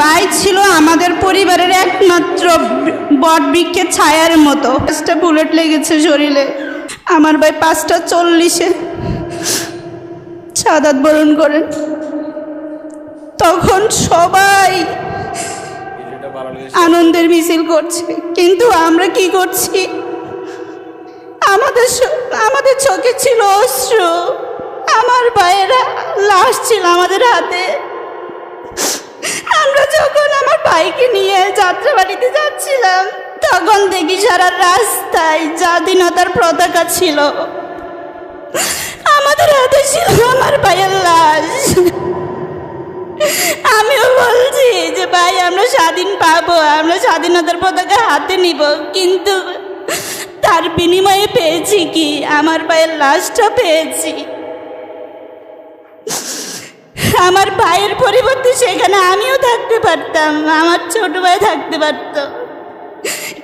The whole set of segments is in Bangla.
ভাই ছিল আমাদের পরিবারের একমাত্র বট বৃক্ষের ছায়ার মতো। পাঁচটা বুলেট লেগেছে শরীরে। আমার ভাই পাঁচটা চল্লিশে সাদাত বরণ করেন তখন সবাই আনন্দের মিছিল করছে। কিন্তু আমরা কি করছি? আমাদের আমাদের চোখে ছিল অশ্রু। আমার ভাইয়েরা লাশ ছিল আমাদের হাতে। যখন আমার ভাইকে নিয়ে যাত্রাবাড়িতে যাচ্ছিলাম, তখন দেখি সারা রাস্তায় স্বাধীনতার পতাকা ছিল। আমাদের হাতে ছিল আমার ভাইয়ের লাশ। আমিও বলছি যে, ভাই, আমরা স্বাধীন পাবো, আমরা স্বাধীনতার পতাকা হাতে নিব। কিন্তু তার বিনিময়ে পেয়েছি কি? আমার ভাইয়ের লাশটা পেয়েছি। আমার ভাইয়ের পরিবর্তে সেখানে আমিও থাকতে পারতাম, আমার ছোট ভাই থাকতে পারত।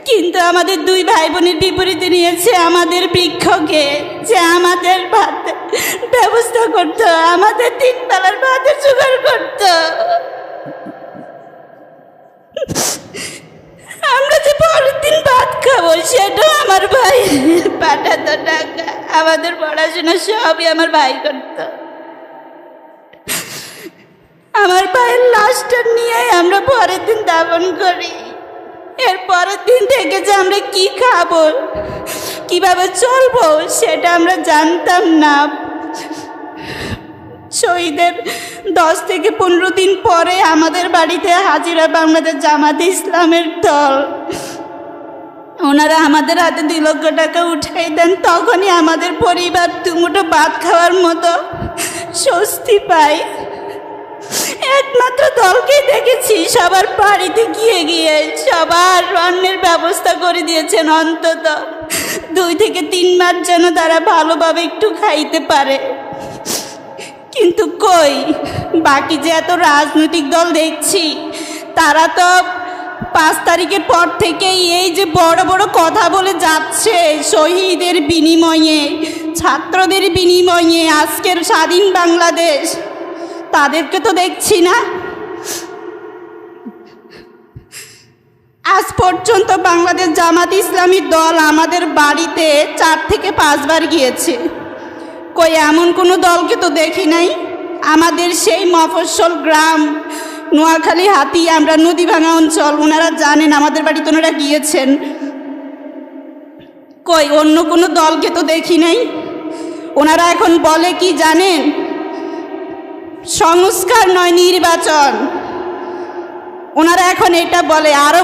কিন্তু আমাদের দুই ভাই বোনের বিপরীতে নিয়েছে আমাদের বৃক্ষকে যে আমাদের ভাত ব্যবস্থা করতো, আমাদের তিন বেলার ভাতের জোগাড় করতো। আমরা যে পরের দিন ভাত খাব, সেটাও আমার ভাই পাঠাতো টাকা। আমাদের পড়াশোনা সবই আমার ভাই করতো। আমার ভাইয়ের লাশটা নিয়ে আমরা পরের দিন দাপন করি। এর পরের দিন থেকে যে আমরা কি খাব, কীভাবে চলবো, সেটা আমরা জানতাম না। শহীদের দশ থেকে পনেরো দিন পরে আমাদের বাড়িতে হাজিরা বাংলাদেশ জামাতে ইসলামের দল। ওনারা আমাদের হাতে দুই লক্ষ টাকা উঠাই দেন, তখনই আমাদের পরিবার দুমুটো ভাত খাওয়ার মতো স্বস্তি পায়। একমাত্র দলকেই দেখেছি, সবার বাড়িতে গিয়ে গিয়ে সবার রান্নের ব্যবস্থা করে দিয়েছেন অন্তত। দুই থেকে তিন মাস যেন তারা ভালোভাবে একটু খাইতে পারে। কিন্তু কই, বাকি যে এত রাজনৈতিক দল দেখছি, তারা তো পাঁচ তারিখের পর থেকেই এই যে বড় বড় কথা বলে যাচ্ছে শহীদের বিনিময়ে, ছাত্রদের বিনিময়ে আজকের স্বাধীন বাংলাদেশ। তাদেরকে তো দেখছি না। আজ পর্যন্ত বাংলাদেশ জামাত ইসলামী দল আমাদের বাড়িতে চার থেকে পাঁচবার গিয়েছে। কই, এমন কোনো দলকে তো দেখি নাই? আমাদের সেই মফস্বল গ্রাম, নোয়াখালী হাতি আমরা নদী ভাঙা অঞ্চল ওনারা জানেন আমাদের বাড়িতে ওনারা গিয়েছেন। কই, অন্য কোনো দলকে তো দেখি নাই? ওনারা এখন বলে কি জানেন? সংস্কার নয় নির্বাচন। ওনারা এখন এটা বলে আরও